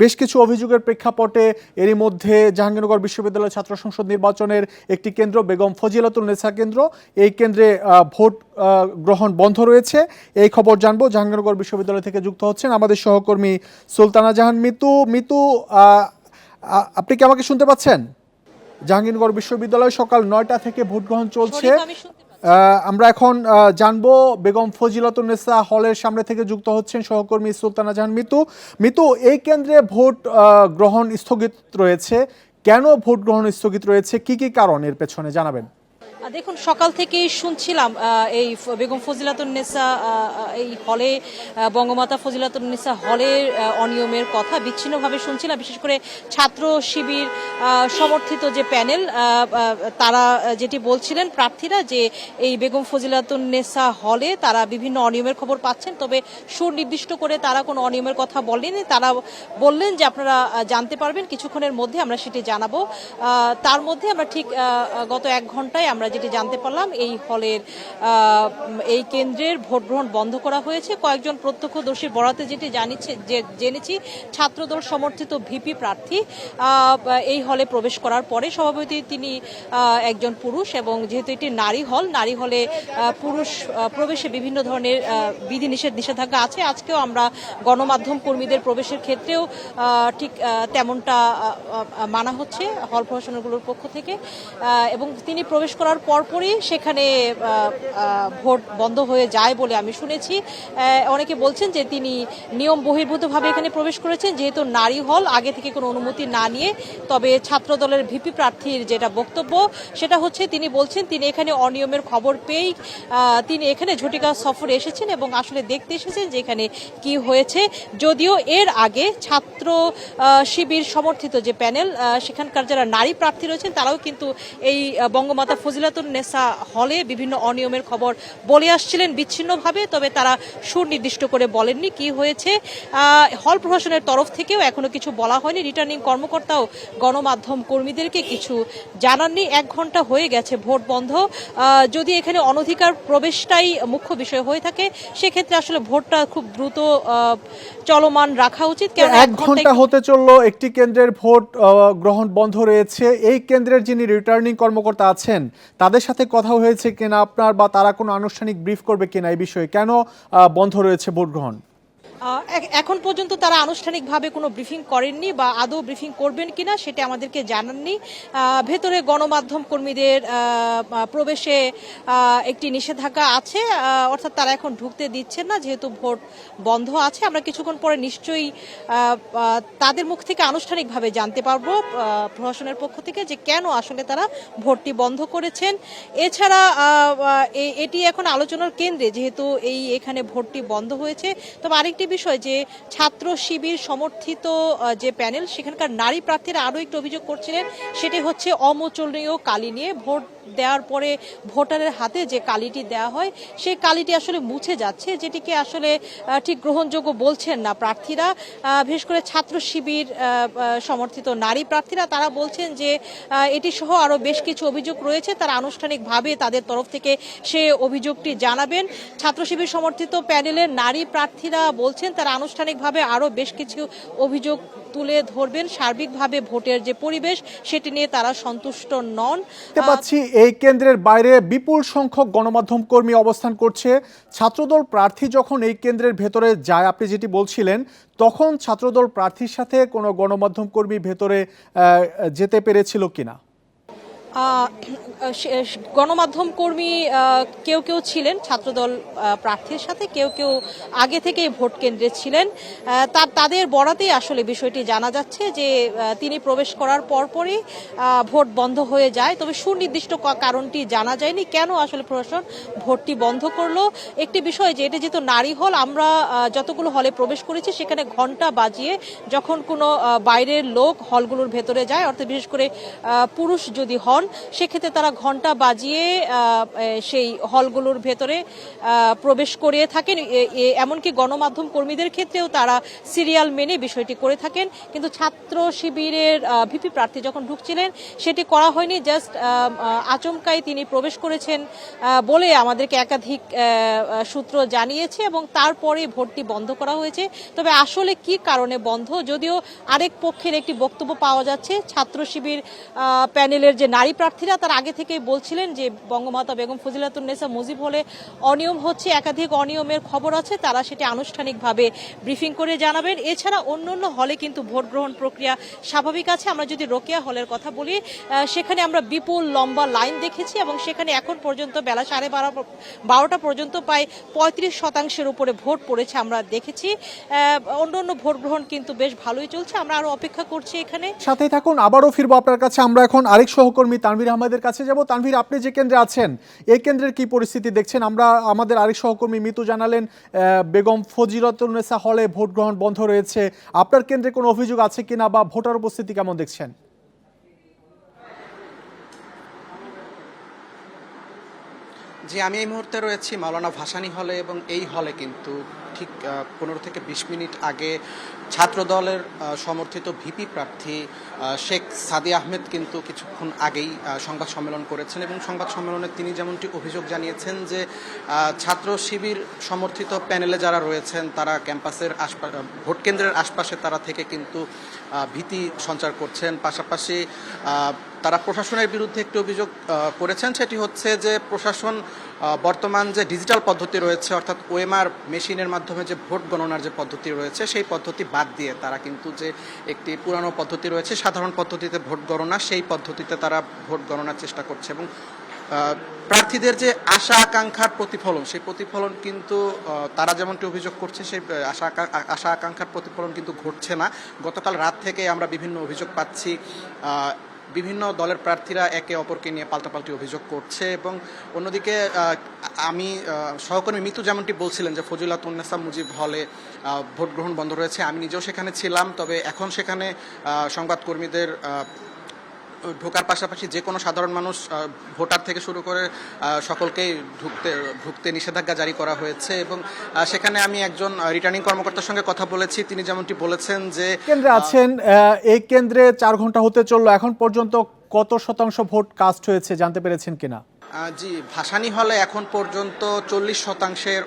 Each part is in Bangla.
বেশ কিছু অভিযোগের প্রেক্ষাপটে এরই মধ্যে জাহাঙ্গীরনগর বিশ্ববিদ্যালয় ছাত্র সংসদ নির্বাচনের একটি কেন্দ্র বেগম ফজিলাতুল নেসা কেন্দ্র। এই কেন্দ্রে ভোট গ্রহণ বন্ধ রয়েছে। এই খবর জানব জাহাঙ্গীরনগর বিশ্ববিদ্যালয় থেকে যুক্ত হচ্ছেন আমাদের সহকর্মী সুলতানা জাহান। মিতু মিতু আপনি কি আমাকে শুনতে পাচ্ছেন? জাহাঙ্গীরনগর বিশ্ববিদ্যালয় সকাল নয়টা থেকে ভোট গ্রহণ চলছে আমরা এখন জানব বেগম ফজিলাতুন্নেসা হলের সামনে থেকে যুক্ত হচ্ছেন সহকর্মী সুলতানা জাহান মিতু। মিতু, এই কেন্দ্রে ভোট গ্রহণ স্থগিত রয়েছে। কেন ভোট গ্রহণ স্থগিত রয়েছে? কি কি কারণ? এর পেছনে জানাবেন। দেখুন, সকাল থেকেই শুনছিলাম এই বেগম ফজিলাতুন্নেসা এই হলে বঙ্গমাতা ফজিলাতুন্নেসা হলের অনিয়মের কথা বিচ্ছিন্নভাবে শুনছিলাম। বিশেষ করে ছাত্র শিবির সমর্থিত যে প্যানেল তারা যেটি বলছিলেন প্রার্থীরা যে এই বেগম ফজিলাতুন্নেসা হলে তারা বিভিন্ন অনিয়মের খবর পাচ্ছেন। তবে সুনির্দিষ্ট করে তারা কোনো অনিয়মের কথা বলেনি। তারা বললেন যে আপনারা জানতে পারবেন, কিছুক্ষণের মধ্যে আমরা সেটি জানাব। তার মধ্যে আমরা ঠিক গত এক ঘন্টায় আমরা যেটি জানতে পারলাম, এই হলের এই কেন্দ্রের ভোট গ্রহণ বন্ধ করা হয়েছে। কয়েকজন প্রত্যক্ষদর্শীর বরাতে যেটি জানিচ্ছে যে জেনেছি, ছাত্রদল সমর্থিত ভিপি প্রার্থী এই হলে প্রবেশ করার পরে সভাপতি তিনি একজন পুরুষ এবং যেহেতু এটি নারী হল, নারী হলে পুরুষ প্রবেশে বিভিন্ন ধরনের বিধিনিষেধ, নিষেধাজ্ঞা আছে। আজকেও আমরা গণমাধ্যম কর্মীদের প্রবেশের ক্ষেত্রেও ঠিক তেমনটা মানা হচ্ছে হল প্রশাসনগুলোর পক্ষ থেকে। এবং তিনি প্রবেশ করার পরপরই সেখানে ভোট বন্ধ হয়ে যায় বলে আমি শুনেছি। অনেকে বলছেন যে তিনি নিয়ম বহির্ভূতভাবে এখানে প্রবেশ করেছেন, যেহেতু নারী হল, আগে থেকে কোনো অনুমতি না নিয়ে। তবে ছাত্র দলের ভিপি প্রার্থীর যেটা বক্তব্য, সেটা হচ্ছে তিনি বলছেন, তিনি এখানে অনিয়মের খবর পেয়েই তিনি এখানে ঝটিকা সফরে এসেছেন এবং আসলে দেখতে এসেছেন যে এখানে কি হয়েছে। যদিও এর আগে ছাত্র শিবির সমর্থিত যে প্যানেল সেখানকার যারা নারী প্রার্থী রয়েছেন, তারাও কিন্তু এই বঙ্গমাতা বঙ্গমাতা ফজিলাতুন নেসা হলে বিভিন্ন অনিয়মের খবর বলে আসছিলেন বিচ্ছিন্নভাবে তবে তারা সুনির্দিষ্ট করে বলেননি কি হয়েছে। হল প্রশাসনের তরফ থেকেও এখনও কিছু বলা হয়নি। রিটার্নিং কর্মকর্তাও গণমাধ্যম কর্মীদেরকে কিছু জানাননি। এক ঘণ্টা হয়ে গেছে ভোট বন্ধ। যদি এখানে অনধিকার প্রবেশটাই মুখ্য বিষয় হয়ে থাকে সেক্ষেত্রে আসলে ভোটটা খুব দ্রুত চলমান রাখা উচিত। এক ঘণ্টা হতে চলল একটি কেন্দ্রের ভোট গ্রহণ বন্ধ রয়েছে। এই কেন্দ্রের যিনি রিটার্নিং কর্মকর্তা আছেন তাদের সাথে কথা হয়েছে কিনা আপনার বা তারা কোনো আনুষ্ঠানিক ব্রিফ করবে কিনা এই বিষয়ে? কেন বন্ধ রয়েছে ভোট গ্রহণ এখন পর্যন্ত তারা আনুষ্ঠানিকভাবে কোনো ব্রিফিং করেননি বা আদৌ ব্রিফিং করবেন কিনা সেটা আমাদেরকে জানাননি। ভেতরে গণমাধ্যম কর্মীদের প্রবেশে একটি নিষেধাজ্ঞা আছে অর্থাৎ তারা এখন ঢুকতে দিচ্ছেন না, যেহেতু ভোট বন্ধ আছে। আমরা কিছুক্ষণ পরে নিশ্চয়ই তাদের মুখ থেকে আনুষ্ঠানিকভাবে জানতে পারব প্রশাসনের পক্ষ থেকে যে কেন আসলে তারা ভোটটি বন্ধ করেছেন। এছাড়া এটি এখন আলোচনার কেন্দ্রে, যেহেতু এই এখানে ভোটটি বন্ধ হয়েছে। তবে আরেকটি বিষয় যে ছাত্র শিবির সমর্থিত যে প্যানেল, সেখানকার নারী প্রার্থীরা আরও একটি অভিযোগ করছিলেন, সেটি হচ্ছে অমোচনীয় কালি নিয়ে ভোট দেওয়ার পরে ভোটারের হাতে যে কালিটি দেওয়া হয়, সেই কালিটি আসলে মুছে যাচ্ছে, যেটিকে আসলে ঠিক গ্রহণযোগ্য বলছেন না প্রার্থীরা। বিশেষ করে ছাত্র শিবির সমর্থিত নারী প্রার্থীরা, তারা বলছেন যে এটি সহ আরও বেশ কিছু অভিযোগ রয়েছে। তারা আনুষ্ঠানিকভাবে তাদের তরফ থেকে সে অভিযোগটি জানাবেন। ছাত্র শিবির সমর্থিত প্যানেলের নারী প্রার্থীরা বলছেন, তারা আনুষ্ঠানিকভাবে আরও বেশ কিছু অভিযোগ তুলে ধরবেন সার্বিকভাবে ভোটের যে পরিবেশ সেটি নিয়ে তারা সন্তুষ্ট নন। পাচ্ছি এই কেন্দ্রের বাইরে বিপুল সংখ্যক গণমাধ্যম কর্মী অবস্থান করছে। ছাত্রদল প্রার্থী যখন এই কেন্দ্রের ভেতরে যায় আপনি যেটি বলছিলেন তখন ছাত্রদল প্রার্থীর সাথে কোনো গণমাধ্যম কর্মী ভেতরে যেতে পেরেছিল কিনা? গণমাধ্যম কর্মী কেউ কেউ ছিলেন, ছাত্রদল প্রার্থীর সাথে, কেউ কেউ আগে থেকেই ভোট কেন্দ্রে ছিলেন। তার তাদের বরাতেই আসলে বিষয়টি জানা যাচ্ছে যে তিনি প্রবেশ করার পরপরই ভোট বন্ধ হয়ে যায়। তবে সুনির্দিষ্ট কারণটি জানা যায়নি। কেন আসলে প্রশাসন ভোটটি বন্ধ করল? একটি বিষয় যে, এটা যেহেতু নারী হল, আমরা যতগুলো হলে প্রবেশ করেছি, সেখানে ঘণ্টা বাজিয়ে যখন কোনো বাইরের লোক হলগুলোর ভেতরে যায়, অর্থাৎ বিশেষ করে পুরুষ যদি হন হন, সেক্ষেত্রে তারা ঘণ্টা বাজিয়ে সেই হলগুলোর ভেতরে প্রবেশ করিয়ে থাকেন। এমনকি গণমাধ্যম কর্মীদের ক্ষেত্রেও তারা সিরিয়াল মেনে বিষয়টি করে থাকেন। কিন্তু ছাত্র শিবিরের ভিপি প্রার্থী যখন ঢুকছিলেন, সেটি করা হয়নি। জাস্ট আচমকাই তিনি প্রবেশ করেছেন বলে আমাদেরকে একাধিক সূত্র জানিয়েছে এবং তারপরে ভোটটি বন্ধ করা হয়েছে। তবে আসলে কি কারণে বন্ধ? যদিও আরেক পক্ষের একটি বক্তব্য পাওয়া যাচ্ছে। ছাত্র শিবির প্যানেলের যে নারী প্রার্থীরা তার আগে থেকেই বলছিলেন যে বঙ্গমাতা বেগম ফজিলাতুন্নেসা মুজিব হলে অনিয়ম হচ্ছে একাধিক অনিয়মের খবর আছে, তারা সেটি আনুষ্ঠানিকভাবে ব্রিফিং করে জানাবেন। এছাড়া অন্য অন্য হলে কিন্তু ভোট গ্রহণ প্রক্রিয়া স্বাভাবিক আছে। আমরা যদি রোকেয়া হলের কথা বলি সেখানে আমরা বিপুল লম্বা লাইন দেখেছি এবং সেখানে এখন পর্যন্ত বেলা সাড়ে বারো, বারোটা পর্যন্ত প্রায় পঁয়ত্রিশ শতাংশের উপরে ভোট পড়েছে আমরা দেখেছি। অন্য অন্য ভোট গ্রহণ কিন্তু বেশ ভালোই চলছে। আমরা আরও অপেক্ষা করছি এখানে। সাথে থাকুন, আবারও ফিরবো আপনার কাছে। আমরা এখন আরেক সহকর্মী তানভীর আহমেদের কাছে যাব। তানভীর, আপনি যে কেন্দ্রে আছেন, এই কেন্দ্রের কি পরিস্থিতি দেখছেন? আমরা আমাদের আরেক সহকর্মী মিতু জানালেন বেগম ফজিরতুন্নেসা হলে ভোট গ্রহণ বন্ধ রয়েছে। আপনার কেন্দ্রে কোনো অভিযোগ আছে কিনা বা ভোটার উপস্থিতি কেমন দেখছেন? জি, আমি এই মুহূর্তে রয়েছি মাওলানা ভাসানি হলে এবং এই হলে কিন্তু ঠিক পনেরো থেকে বিশ মিনিট আগে ছাত্র দলের সমর্থিত ভিপি প্রার্থী শেখ সাদি আহমেদ কিন্তু কিছুক্ষণ আগেই সংবাদ সম্মেলন করেছেন এবং সংবাদ সম্মেলনে তিনি যেমনটি অভিযোগ জানিয়েছেন যে ছাত্র শিবির সমর্থিত প্যানেলে যারা রয়েছেন, তারা ক্যাম্পাসের আশপাশ ভোট কেন্দ্রের আশপাশে তারা থেকে কিন্তু ভীতি সঞ্চার করছেন। পাশাপাশি তারা প্রশাসনের বিরুদ্ধে একটি অভিযোগ করেছেন। সেটি হচ্ছে যে প্রশাসন বর্তমান যে ডিজিটাল পদ্ধতি রয়েছে, অর্থাৎ ওএমআর মেশিনের মাধ্যমে যে ভোট গণনার যে পদ্ধতি রয়েছে, সেই পদ্ধতি বাদ দিয়ে তারা কিন্তু যে একটি পুরানো পদ্ধতি রয়েছে, সাধারণ পদ্ধতিতে ভোট গণনা, সেই পদ্ধতিতে তারা ভোট গণনার চেষ্টা করছে এবং প্রার্থীদের যে আশা আকাঙ্ক্ষার প্রতিফলন, সেই প্রতিফলন কিন্তু তারা যেমনটি অভিযোগ করছে, সেই আশা আশা আকাঙ্ক্ষার প্রতিফলন কিন্তু ঘটছে না। গতকাল রাত থেকে আমরা বিভিন্ন অভিযোগ পাচ্ছি বিভিন্ন দলের প্রার্থীরা একে অপরকে নিয়ে পাল্টাপাল্টি অভিযোগ করছে এবং অন্যদিকে আমি সহকর্মী মিতু যেমনটি বলছিলেন যে ফজিলাতুন্নেসা মুজিব হলে ভোট গ্রহণ বন্ধ রয়েছে। আমি নিজেও সেখানে ছিলাম, তবে এখন সেখানে সংবাদকর্মীদের ঢোকার পাশাপাশি যে কোনো সাধারণ মানুষ ভোটার থেকে শুরু করে সকলকেই ঢুকতে ঢুকতে নিষেধাজ্ঞা জারি করা হয়েছে এবং সেখানে আমি একজন রিটার্নিং কর্মকর্তার সঙ্গে কথা বলেছি। তিনি যেমনটি বলেছেন যে কেন্দ্রে আছেন এই কেন্দ্রে চার ঘণ্টা হতে চলল। এখন পর্যন্ত কত শতাংশ ভোট কাস্ট হয়েছে জানতে পেরেছেন কিনা? জি ভাসানি হলে এখন পর্যন্ত চল্লিশ শতাংশের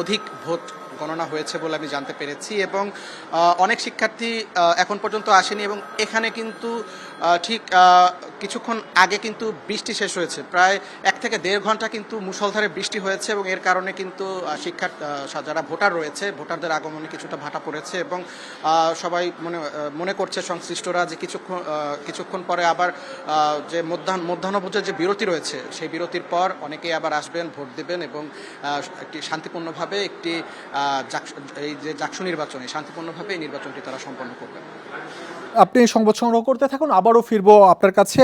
অধিক ভোট গণনা হয়েছে বলে আমি জানতে পেরেছি এবং অনেক শিক্ষার্থী এখন পর্যন্ত আসেনি এবং এখানে কিন্তু ঠিক কিছুক্ষণ আগে কিন্তু বৃষ্টি শেষ হয়েছে। প্রায় এক থেকে দেড় ঘণ্টা কিন্তু মুষলধারে বৃষ্টি হয়েছে এবং এর কারণে কিন্তু আহ, শিক্ষার্থী যারা ভোটার রয়েছে ভোটারদের আগমনে কিছুটা ভাটা পড়েছে এবং সবাই মনে মনে করছে সংশ্লিষ্টরা যে কিছুক্ষণ কিছুক্ষণ পরে আবার যে মধ্যাহ্ন মধ্যাহ্নভোজের যে বিরতি রয়েছে সেই বিরতির পর অনেকেই আবার আসবেন ভোট দেবেন এবং একটি শান্তিপূর্ণভাবে একটি এই যে জাকসু নির্বাচনে শান্তিপূর্ণভাবে এই নির্বাচনটি তারা সম্পন্ন করবেন। আপনি সংবাদ সংগ্রহ করতে থাকুন আবারও ফিরবো আপনার কাছে।